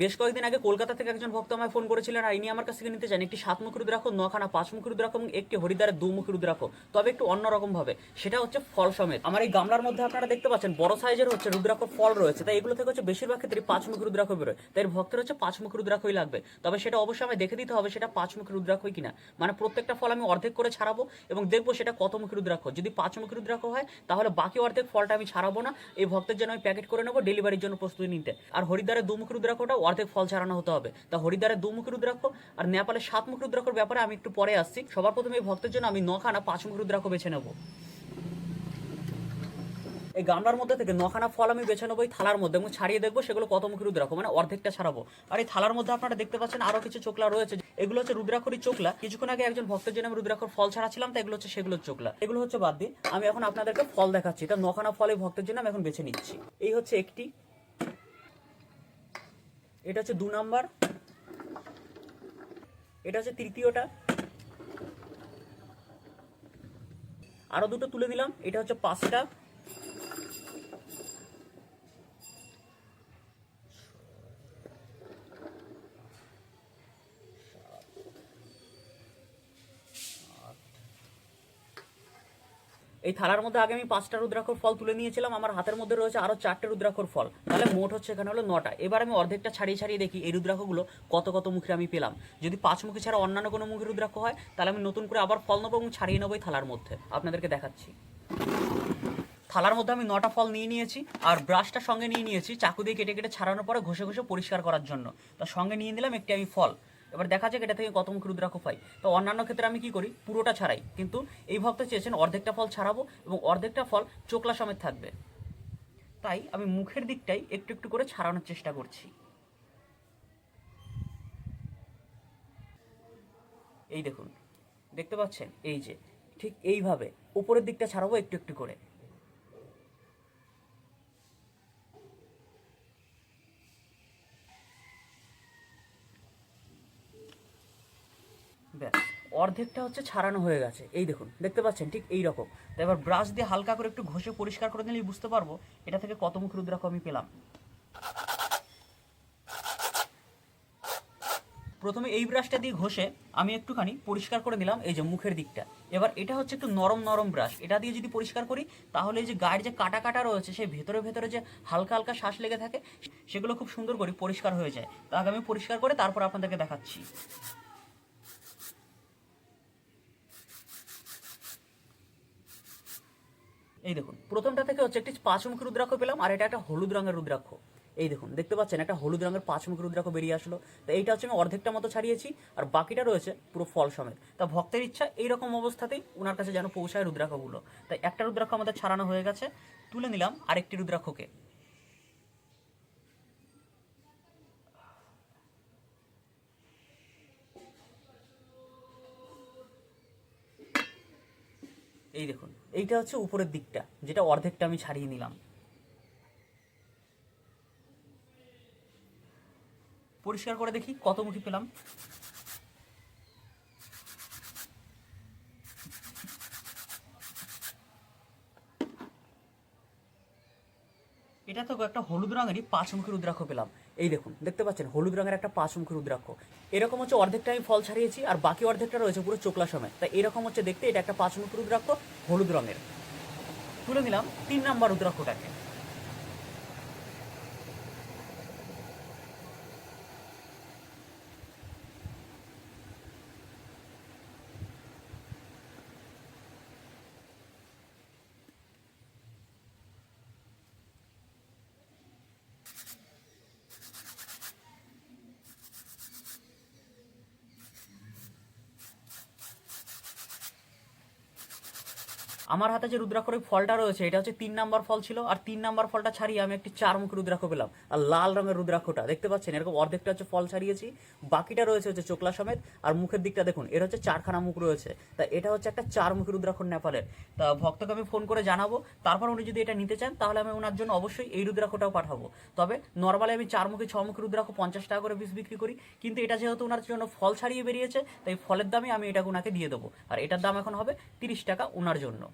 বেশ কয়েকদিন আগে কলকাতা থেকে একজন ভক্ত আমায় ফোন করেছিলেন আর ইনি আমার কাছ থেকে নিতে চান একটি সাতমুখী রুদ্রাক্ষ, নখানা পাঁচমুখী রুদ্রাক্ষ এবং একটি হরিদ্বারের দুমুখী রুদ্রাক্ষ। তবে একটু অন্যরকম ভাবে। সেটা হচ্ছে ফল সমেত। আমার এই গামলার মধ্যে আপনারা দেখতে পাচ্ছেন, বড় সাইজের হচ্ছে রুদ্রাক্ষ ফল রয়েছে। তাই এগুলো থেকে হচ্ছে বেশিরভাগ ক্ষেত্রে পাঁচমুখী রুদ্রাক্ষ বেরোয়। তাই ভক্তের হচ্ছে পাঁচমুখী রুদ্রাক্ষই লাগবে। তবে সেটা অবশ্যই আমায় দেখে দিতে হবে, সেটা পাঁচমুখী রুদ্রাক্ষই কিনা। মানে প্রত্যেকটা ফল আমি অর্ধেক করে ছাড়াবো এবং দেখব সেটা কতমুখী রুদ্রাক্ষ। যদি পাঁচমুখী রুদ্রাক্ষ হয়, তাহলে বাকি অর্ধেক ফলটা আমি ছাড়াবো না। এই ভক্তের জন্য আমি প্যাকেট করে নেব, ডেলিভারির জন্য প্রস্তুতি নিতে। আর হরিদ্বারের দুমুখী রুদ্রাক্ষটা অর্ধেক ফল ছাড়ানো হতে হবে। তা হরিদ্বারের দুমুখী রুদ্রাক্ষ আর নেপালের সাতমুখী রুদ্রাক্ষর ব্যাপারে আমি একটু পরে আসছি। সবার প্রথমে এই ভক্তের জন্য আমি নখানা পাঁচমুখী রুদ্রাক্ষ বেছে নেব। এই গামলার মধ্যে থেকে নখানা ফল আমি বেছে নেব এই থালার মধ্যে এবং ছাড়িয়ে দেখব সেগুলো কত মুখী রুদ্রাক্ষ মানে অর্ধেকটা ছাড়াবো। আর এই থালার মধ্যে আপনারা দেখতে পাচ্ছেন আরও কিছু চোকলা রয়েছে। এগুলো হচ্ছে রুদ্রাক্ষরই চোখলা কিছুক্ষণ আগে একজন ভক্তের জন্য আমি রুদ্রাক্ষর ফল ছাড়াছিলাম, তো এগুলো হচ্ছে সেগুলো চোকলা। এগুলো হচ্ছে বাদ দিয়ে আমি এখন আপনাদেরকে ফল দেখাচ্ছি। তা নখানা ফল এই ভক্তের জন্য আমি এখন বেছে নিচ্ছি। এই হচ্ছে একটি এটা হচ্ছে দু নাম্বার। এটা হচ্ছে তৃতীয়টা। আরও দুটো তুলে দিলাম। এটা হচ্ছে পাঁচটা। এই থালার মধ্যে আগে আমি পাঁচটা রুদ্রাক্ষর ফল তুলে নিয়েছিলাম, আমার হাতের মধ্যে রয়েছে আরও চারটে রুদ্রাক্ষর ফল। তাহলে মোট হচ্ছে এখানে হলো নটা। এবার আমি অর্ধেকটা ছাড়িয়ে ছাড়িয়ে দেখি এই রুদ্রাক্ষগুলো কত কত মুখে আমি পেলাম। যদি পাঁচ মুখে ছাড়া অন্যান্য কোনো মুখের রুদ্রাক্ষ হয়, তাহলে আমি নতুন করে আবার ফল নেব এবং ছাড়িয়ে নেব এই থালার মধ্যে। আপনাদেরকে দেখাচ্ছি। থালার মধ্যে আমি নটা ফল নিয়ে নিয়েছি আর ব্রাশটা সঙ্গে নিয়ে নিয়েছি চাকু দিয়ে কেটে কেটে ছাড়ানোর পরে ঘষে ঘষে পরিষ্কার করার জন্য। তার সঙ্গে নিয়ে নিলাম একটি আমি ফল। এবার দেখা যাক এটা থেকে কত মুখ রুদ্রাক্ষ পাই। তো অন্যান্য ক্ষেত্রে আমি কি করি? পুরোটা ছাড়াই। কিন্তু এই ভক্ত চেয়েছেন অর্ধেকটা ফল ছাড়াবো এবং অর্ধেকটা ফল চোকলা সমেত থাকবে। তাই আমি মুখের দিকটাই একটু একটু করে ছাড়ানোর চেষ্টা করছি। এই দেখুন, দেখতে পাচ্ছেন? এই যে, ঠিক এইভাবে উপরের দিকটা ছাড়াবো একটু একটু করে। ব্যাস। অর্ধেকটা হচ্ছে ছাড়ানো হয়ে গেছে। এই দেখুন, দেখতে পাচ্ছেন, ঠিক এই রকম। তো এবার ব্রাশ দিয়ে হালকা করে একটু ঘষে পরিষ্কার করে নিলেই বুঝতে পারব এটা থেকে কত মুখ রুদ্রাক্ষ আমি পেলাম। প্রথমে এই ব্রাশটা দিয়ে ঘষে আমি একটুখানি পরিষ্কার করে নিলাম এই যে মুখের দিকটা। এবার এটা হচ্ছে একটু নরম নরম ব্রাশ। এটা দিয়ে যদি পরিষ্কার করি, তাহলে এই যে গায়ের যে কাটা কাটা রয়েছে, সেই ভেতরে ভেতরে যে হালকা হালকা শ্বাস লেগে থাকে, সেগুলো খুব সুন্দর করে পরিষ্কার হয়ে যায়। তাকে আমি পরিষ্কার করে তারপর আপনাদেরকে দেখাচ্ছি। এই দেখুন, প্রথমটা থেকে হচ্ছে একটি পাঁচমুখী রুদ্রাক্ষ পেলাম, আর এটা একটা হলুদ রঙের রুদ্রাক্ষ। এই দেখুন, দেখতে পাচ্ছেন, একটা হলুদ রঙের পাঁচমুখী রুদ্রাক্ষ বেরিয়ে আসলো। তো এইটা হচ্ছে আমি অর্ধেকটা মতো ছাড়িয়েছি, আর বাকিটা রয়েছে পুরো ফল সমেত। তা ভক্তের ইচ্ছা, এইরকম অবস্থাতেই ওনার কাছে যেন পৌঁছায় রুদ্রাক্ষগুলো। তাই একটা রুদ্রাক্ষ আমাদের ছাড়ানো হয়ে গেছে। তুলে নিলাম আরেকটি রুদ্রাক্ষকে। এই দেখুন এইটা হচ্ছে উপরের দিকটা, যেটা অর্ধেকটা আমি ছাড়িয়ে নিলাম। পরিষ্কার করে দেখি কত মুখী পেলাম। এটা তো একটা হলুদ রঙেরই পাঁচ পাঁচমুখী রুদ্রাক্ষ পেলাম। এই দেখুন, দেখতে পাচ্ছেন, হলুদ রঙের একটা পাঁচমুখী রুদ্রাক্ষ। এরকম হচ্ছে অর্ধেকটা আমি ফল ছাড়িয়েছি, আর বাকি অর্ধেকটা রয়েছে পুরো চোখলা সময় তাই এরকম হচ্ছে দেখতে, এটা একটা পাঁচমুখী রুদ্রাক্ষ, হলুদ রঙের। তুলে নিলাম তিন নাম্বার রুদ্রাক্ষটাকে। আমার হাতে যে রুদ্রাক্ষরের ফলটা রয়েছে, এটা হচ্ছে তিন নাম্বার ফল ছিল, আর তিন নাম্বার ফলটা ছাড়িয়ে আমি একটি চার মুখ রুদ্রাক্ষ পেলাম। আর লাল রঙের রুদ্রাক্ষটা, দেখতে পাচ্ছেন? এরকম অর্ধেকটা হচ্ছে ফল ছাড়িয়েছি। বাকিটা রয়েছে হচ্ছে চোকলা সমেত, আর মুখের দিকটা দেখুন, এর হচ্ছে চারখানা মুখ রয়েছে। তা এটা হচ্ছে একটা চার মুখী রুদ্রাক্ষর নেপালের। তা ভক্তকে আমি ফোন করে জানাব, তারপর উনি যদি এটা নিতে চান, তাহলে আমি ওনার জন্য অবশ্যই এই রুদ্রাক্ষটাও পাঠাবো। তবে নর্মালি আমি চার মুখী ছ মুখী রুদ্রাক্ষ পঞ্চাশ টাকা করে পিস বিক্রি করি, কিন্তু এটা যেহেতু ওনার জন্য ফল ছাড়িয়ে বেরিয়েছে, তাই ফলের দামে আমি এটাকে ওনাকে দিয়ে দেবো। আর এটার দাম এখন হবে তিরিশ টাকা ওনার জন্য।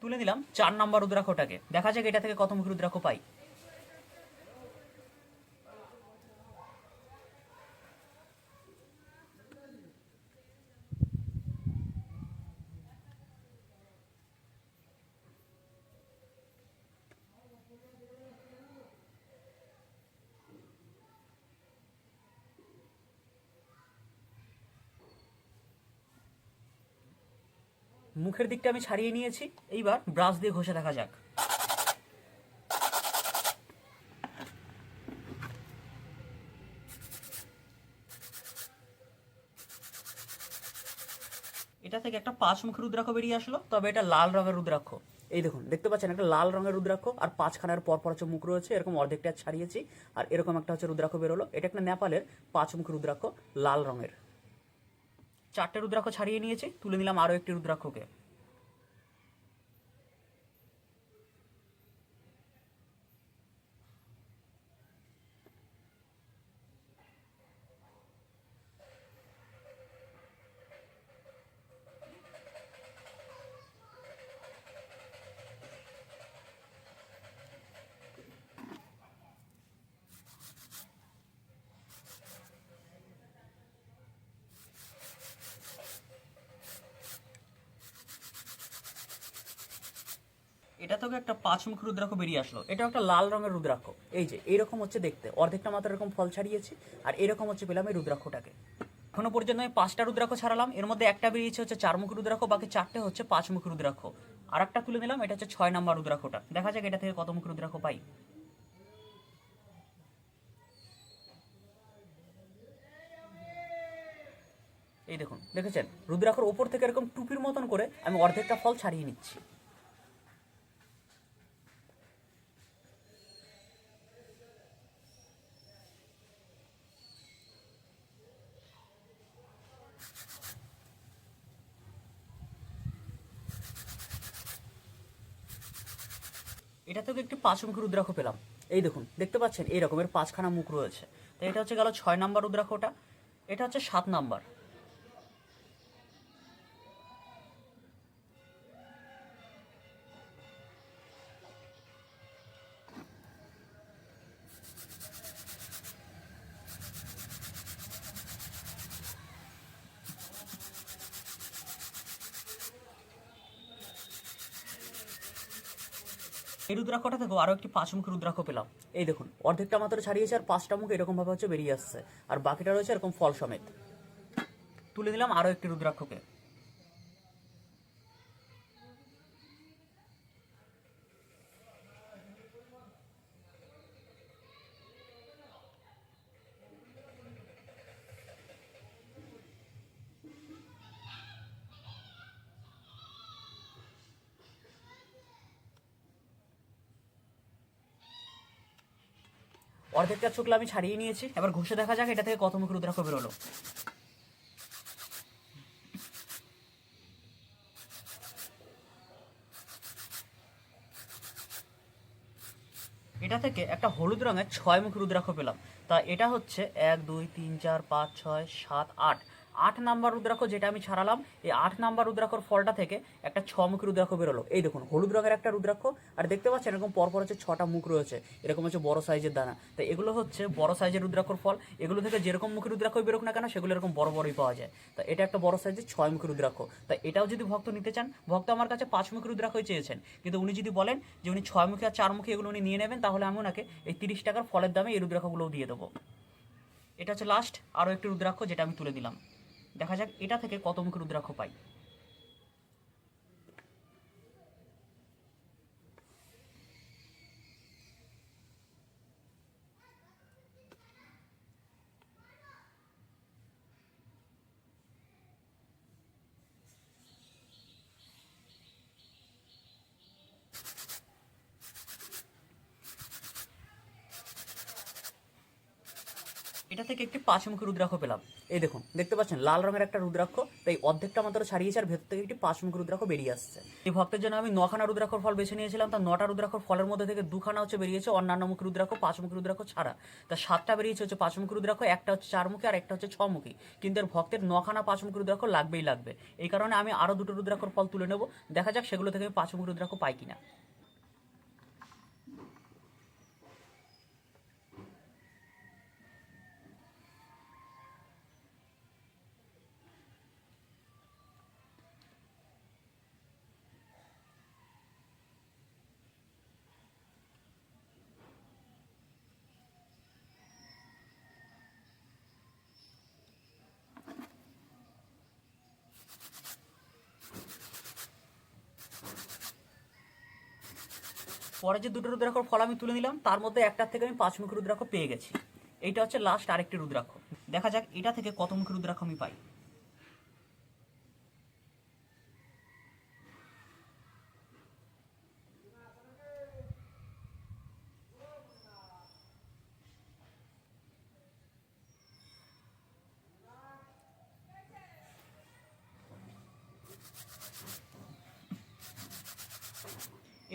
তুলে দিলাম চার নাম্বার রুদ্রাক্ষটাকে। দেখা যাক এটা থেকে কত মুখী রুদ্রাক্ষ পাই। মুখের দিকটা আমি ছাড়িয়ে নিয়েছি। এইবার ব্রাশ দিয়ে ঘষে দেখা যাক। এটা থেকে একটা পাঁচ মুখের রুদ্রাক্ষ বেরিয়ে আসলো, তবে এটা লাল রঙের রুদ্রাক্ষ। এই দেখুন, দেখতে পাচ্ছেন একটা লাল রঙের রুদ্রাক্ষ, আর পাঁচখানার পর পর হচ্ছে মুখ রয়েছে, এরকম অর্ধেকটা ছাড়িয়েছি, আর এরকম একটা হচ্ছে রুদ্রাক্ষ বেরোলো। এটা একটা নেপালের পাঁচ মুখী রুদ্রাক্ষ, লাল রঙের। চারটে রুদ্রাক্ষ ছাড়িয়ে নিয়েছি তুলে নিলাম আরও একটি রুদ্রাক্ষকে এটা থেকে একটা পাঁচমুখী রুদ্রাক্ষ বেরিয়ে আসলো। এটা একটা লাল রঙের রুদ্রাক্ষ। এই যে, এরকম হচ্ছে দেখতে। অর্ধেকটা মাত্র এরকম ফল ছাড়িয়েছি, আর এরকম হচ্ছে পেলাম এই রুদ্রাক্ষটাকে। এখনও পর্যন্ত আমি পাঁচটা রুদ্রাক্ষ ছাড়ালাম। এর মধ্যে একটা বেরিয়েছে হচ্ছে চারমুখী রুদ্রাক্ষ, বাকি চারটে হচ্ছে পাঁচমুখী রুদ্রাক্ষ। আর একটা তুলে নিলাম, এটা হচ্ছে ছয় নাম্বার রুদ্রাক্ষটা। দেখা যাক এটা থেকে কত মুখী রুদ্রাক্ষ পাই। এই দেখুন, দেখেছেন? রুদ্রাক্ষর ওপর থেকে এরকম টুপির মতন করে আমি অর্ধেকটা ফল ছাড়িয়ে নিচ্ছি। এটা থেকে একটি পাঁচ মুখী রুদ্রাক্ষ পেলাম। এই দেখুন, দেখতে পাচ্ছেন, এই রকমের পাঁচখানা মুখ রয়েছে। তো এটা হচ্ছে গেল ছয় নাম্বার রুদ্রাক্ষটা। এটা হচ্ছে সাত নাম্বার। এই রুদ্রাক্ষটা থেকেও আরও একটি পাঁচ মুখের রুদ্রাক্ষ পেলাম। এই দেখুন, অর্ধেকটা মাত্র ছাড়িয়েছে আর পাঁচটা মুখ এরকমভাবে হচ্ছে বেরিয়ে আসছে। আর বাকিটা রয়েছে এরকম ফল সমেত। তুলে দিলাম আরও একটি রুদ্রাক্ষকে। অর্ধেকটা শুক্লা আমি ছাড়িয়ে নিয়েছি। এবার ঘষে দেখা যাক এটা থেকে কত মুখ রুদ্রাক্ষ বেরোলো। এটা থেকে একটা হলুদ রঙের ছয় মুখ রুদ্রাক্ষ পেলাম। তা এটা হচ্ছে এক, দুই, তিন, চার, পাঁচ, ছয়, সাত, আট। আট নাম্বার রুদ্রাক্ষ যেটা আমি ছাড়ালাম, এই আট নাম্বার রুদ্রাক্ষর ফলটা থেকে একটা ছ মুখ রুদ্রাক্ষ বেরোলো। এই দেখুন, হলুদ রঙের একটা রুদ্রাক্ষ, আর দেখতে পাচ্ছেন এরকম পরপর হচ্ছে ছটা মুখ রয়েছে, এরকম হচ্ছে বড় সাইজের দানা। তো এগুলো হচ্ছে বড় সাইজের রুদ্রাক্ষর ফল, এগুলো থেকে যেরকম মুখী রুদ্রাক্ষ বেরোক না কেন, সেগুলো এরকম বড় বড়ই পাওয়া যায়। তা এটা একটা বড় সাইজের ছয় মুখী রুদ্রাক্ষ। তা এটাও যদি ভক্ত নিতে চান, ভক্ত আমার কাছে পাঁচ মুখী রুদ্রাক্ষই চেয়েছেন। কিন্তু উনি যদি বলেন যে উনি ছয় মুখী আর চার মুখী এগুলো উনি নিয়ে নেবেন, তাহলে আমি ওনাকে এই তিরিশ টাকার ফলের দামে এই রুদ্রাক্ষগুলোও দিয়ে দেবো। এটা হচ্ছে লাস্ট আরও একটি রুদ্রাক্ষ যেটা আমি তুলে দিলাম। দেখা যাক এটা থেকে কত মুখের রুদ্রাক্ষ পাই। এটা থেকে একটি পাঁচমুখী রুদ্রাক্ষ পেলাম। এই দেখুন, দেখতে পাচ্ছেন, লাল রঙের একটা রুদ্রাক্ষ। তাই অর্ধেকটা মাত্র ছাড়িয়েছে আর ভেতর থেকে একটি পাঁচমুখী রুদ্রাক্ষ বেরিয়ে আসছে। এই ভক্তের জন্য আমি নখানা রুদ্রাক্ষর ফল বেছে নিয়েছিলাম। তার নটা রুদ্রাক্ষর ফলের মধ্যে থেকে দুখানা হচ্ছে বেরিয়েছে, অন্যান্য মুখী রুদ্রাক্ষ পাঁচমুখী রুদ্রাক্ষ ছাড়া। তা সাতটা বেরিয়েছে হচ্ছে পাঁচমুখী রুদ্রাক্ষ, একটা হচ্ছে চারমুখী আর একটা হচ্ছে ছমুখী। কিন্তু এর ভক্তের নখানা পাঁচমুখী রুদ্রাক্ষ লাগবেই লাগবে। এই কারণে আমি আরও দুটো রুদ্রাক্ষর ফল তুলে নেব। দেখা যাক সেগুলো থেকে আমি পাঁচমুখী রুদ্রাক্ষ পাই কিনা। পরে যে দুটো রুদ্রাক্ষর ফল আমি তুলে নিলাম, তার মধ্যে একটার থেকে আমি পাঁচ মুখী রুদ্রাক্ষ পেয়ে গেছি। এইটা হচ্ছে লাস্ট আরেকটি রুদ্রাক্ষ। দেখা যাক এটা থেকে কত মুখী রুদ্রাক্ষ আমি পাই।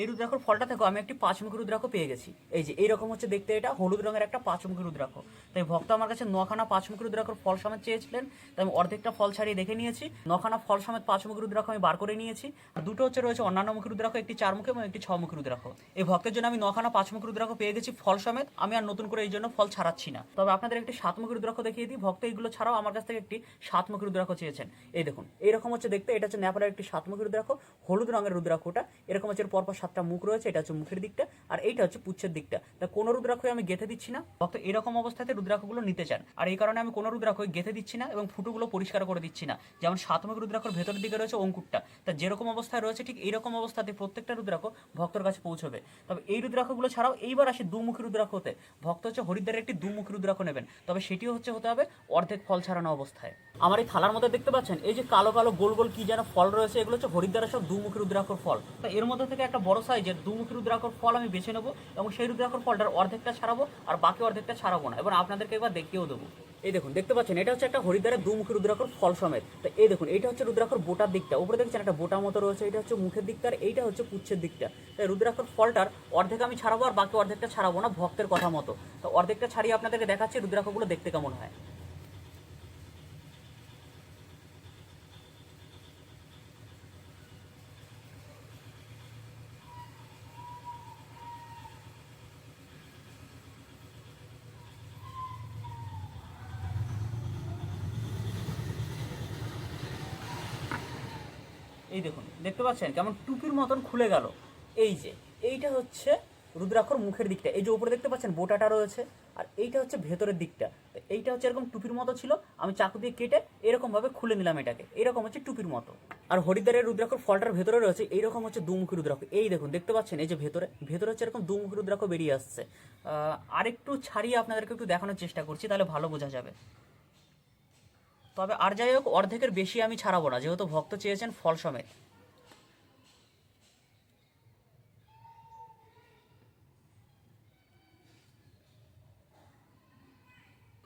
এই রুদ্রাক্ষর ফলটা থেকে আমি একটি পাঁচমুখী রুদ্রাক্ষ পেয়ে গেছি। এই যে, এইরকম হচ্ছে দেখতে এটা, হলুদ রঙের একটা পাঁচমুখী রুদ্রাক্ষ। তাই ভক্ত আমার কাছে নখানা পাঁচমুখী রুদ্রাক্ষর ফল সমেত চেয়েছিলেন, তাই আমি অর্ধেকটা ফল ছাড়িয়ে দেখে নিয়েছি। নখানা ফল সমেত পাঁচমুখী রুদ্রাক্ষ আমি বার করে নিয়েছি। আর দুটো হচ্ছে রয়েছে অন্যান্য মুখী রুদ্রাক্ষ, একটি চারমুখী এবং একটি ছমুখী রুদ্রাক্ষ। এই ভক্তের জন্য আমি নখানা পাঁচমুখী রুদ্রাক্ষ পেয়ে গেছি ফল সমেত। আমি আর নতুন করে এই জন্য ফল ছাড়াচ্ছি না। তবে আপনাদের একটি সাতমুখী রুদ্রাক্ষ দেখিয়ে দিই। ভক্ত এইগুলো ছাড়াও আমার কাছ থেকে একটি সাতমুখী রুদ্রাক্ষ চেয়েছেন। এই দেখুন, এইরকম হচ্ছে দেখতে, এটা হচ্ছে নেপালের একটি সাতমুখী রুদ্রাক্ষ, হলুদ রঙের রুদ্রাক্ষটা, এরকম হচ্ছে পরপর সাতটা মুখ রয়েছে, এটা হচ্ছে মুখের দিকটা, আর এইটা হচ্ছে পুচ্ছের দিকটা। তা কোনো রুদ্রাক্ষ আমি গেঁথে দিচ্ছি না। ভক্ত এরকম অবস্থাতে রুদ্রাক্ষগুলো নিতে চান। আর এই কারণে আমি কোনো রুদ্রাক্ষ গেঁথে দিচ্ছি না এবং ফুটোগুলো পরিষ্কার করে দিচ্ছি না। যেমন সাতমুখ রুদ্রাক্ষর ভেতরের দিকে রয়েছে অঙ্কুরটা। তা যেরকম অবস্থায় রয়েছে, ঠিক এইরকম অবস্থাতে প্রত্যেকটা রুদ্রাক্ষ ভক্তর কাছে পৌঁছবে। তবে এই রুদ্রাক্ষগুলো ছাড়াও এইবার আসে দুমুখী রুদ্রাক্ষতে ভক্ত হচ্ছে হরিদ্বারের একটি দুমুখী রুদ্রাক্ষ নেবেন। তবে সেটিও হচ্ছে হতে হবে অর্ধেক ফল ছাড়ানো অবস্থায়। আমার এই থালার মধ্যে দেখতে পাচ্ছেন? এই যে কালো কালো, গোল গোল কি যেন ফল রয়েছে, এগুলো হচ্ছে হরিদ্বারের সব দুমুখী রুদ্রাক্ষর ফল। তো এর মধ্যে থেকে একটা বড় সাইজের দুমুখী রুদ্রাক্ষর ফল আমি বেছে নেব এবং সেই রুদ্রাক্ষর ফলটার অর্ধেকটা ছাড়াবো আর বাকি অর্ধেকটা ছাড়াবো না। এবার আপনাদেরকে একবার দেখিয়েও দেবো। এই দেখুন, দেখতে পাচ্ছেন, এটা হচ্ছে একটা হরিদ্বারের দুমুখী রুদ্রাক্ষর ফল সমেত। তো এই দেখুন এটা হচ্ছে রুদ্রাক্ষর বোটার দিকটা। উপরে দেখছেন একটা বোটার মতো রয়েছে এটা হচ্ছে মুখের দিকটা আর এইটা হচ্ছে পুচ্ছের দিকটা। তাই রুদ্রাক্ষর ফলটার অর্ধেক আমি ছাড়াবো আর বাকি অর্ধেকটা ছাড়াবো না, ভক্তের কথা মতো। তো অর্ধেকটা ছাড়িয়ে আপনাদেরকে দেখাচ্ছি রুদ্রাক্ষগুলো দেখতে কেমন হয়। এই দেখুন, দেখতে পাচ্ছেন? কেমন টুপির মতন খুলে গেল। এই যে, এইটা হচ্ছে রুদ্রাক্ষর মুখের দিকটা। এই যে উপরে দেখতে পাচ্ছেন, বোটাটা রয়েছে, আর এইটা হচ্ছে ভেতরের দিকটা। এইটা হচ্ছে এরকম টুপির মতো ছিল, আমি চাকু দিয়ে কেটে এরকম ভাবে খুলে নিলাম এটাকে। এরকম হচ্ছে টুপির মতো। আর হরিদ্বারের রুদ্রাক্ষর ফলটার ভেতরে রয়েছে, এইরকম হচ্ছে দুমুখী রুদ্রাক্ষ। এই দেখুন, দেখতে পাচ্ছেন, এই যে ভেতরে ভেতরে হচ্ছে এরকম দুমুখী রুদ্রাক্ষ বেরিয়ে আসছে। আরেকটু ছাড়িয়ে আপনাদেরকে একটু দেখানোর চেষ্টা করছি, তাহলে ভালো বোঝা যাবে। তবে আর যাই হোক অর্ধেকের বেশি আমি ছাড়াবো না। যেহেতু ভক্ত চেয়েছেন ফল সমেত।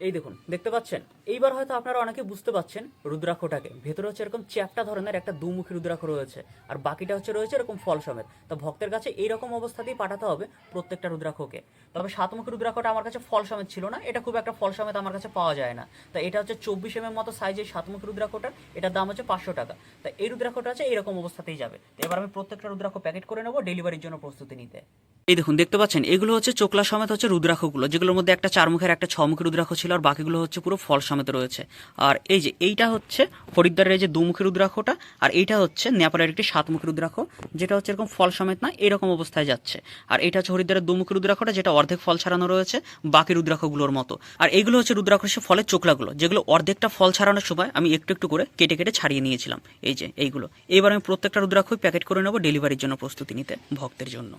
এই দেখুন, দেখতে পাচ্ছেন? এইবার হয়তো আপনারা অনেকে বুঝতে পাচ্ছেন রুদ্রাক্ষটাকে। ভেতরে হচ্ছে এরকম চ্যাপটা ধরনের একটা দুমুখী রুদ্রাক্ষ রয়েছে, আর বাকিটা হচ্ছে রয়েছে এরকম ফল সমেত। তো ভক্তের কাছে এইরকম অবস্থাতেই পাঠাতে হবে প্রত্যেকটা রুদ্রাক্ষকে। তবে সাতমুখী রুদ্রাক্ষটা আমার কাছে ফল সমেত ছিল না, এটা খুব একটা ফল সমেত আমার কাছে পাওয়া যায় না। তা এটা হচ্ছে চব্বিশ এম মতো সাইজের সাতমুখী রুদ্রাক্ষটার, এটার দাম হচ্ছে পাঁচশো টাকা। তা এই রুদ্রাক্ষটা আছে এইরকম অবস্থাতেই যাবে। তো এবার আমি প্রত্যেকটা রুদ্রাক্ষ প্যাকেট করে নেব ডেলিভারির জন্য প্রস্তুতি নিতে। এই দেখুন, দেখতে পাচ্ছেন? এগুলো হচ্ছে চোকলা সমেত হচ্ছে রুদ্রাক্ষগুলো, যেগুলোর মধ্যে একটা চারমুখের, একটা ছমুখী রুদ্রাক্ষ ছিল। আর বাকিগুলো হচ্ছে পুরো ফল সমেত রয়েছে। আর এই যে এইটা হচ্ছে হরিদ্বারের যে দুমুখী রুদ্রাক্ষটা, আর এইটা হচ্ছে নেপালের একটি সাতমুখী রুদ্রাক্ষ, যেটা হচ্ছে এরকম ফল সমেত না, এরকম অবস্থায় যাচ্ছে। আর এটা হচ্ছে হরিদ্বারের দুমুখী রুদ্রাক্ষটা, যেটা অর্ধেক ফল ছাড়ানো রয়েছে বাকি রুদ্রাক্ষগুলোর মতো। আর এইগুলো হচ্ছে রুদ্রাক্ষসে ফলের চোকলাগুলো যেগুলো অর্ধেকটা ফল ছাড়ানোর সময় আমি একটু একটু করে কেটে কেটে ছাড়িয়ে নিয়েছিলাম। এই যে এইগুলো। এবার আমি প্রত্যেকটা রুদ্রাক্ষই প্যাকেট করে নেব ডেলিভারির জন্য প্রস্তুতি নিতে ভক্তের জন্য।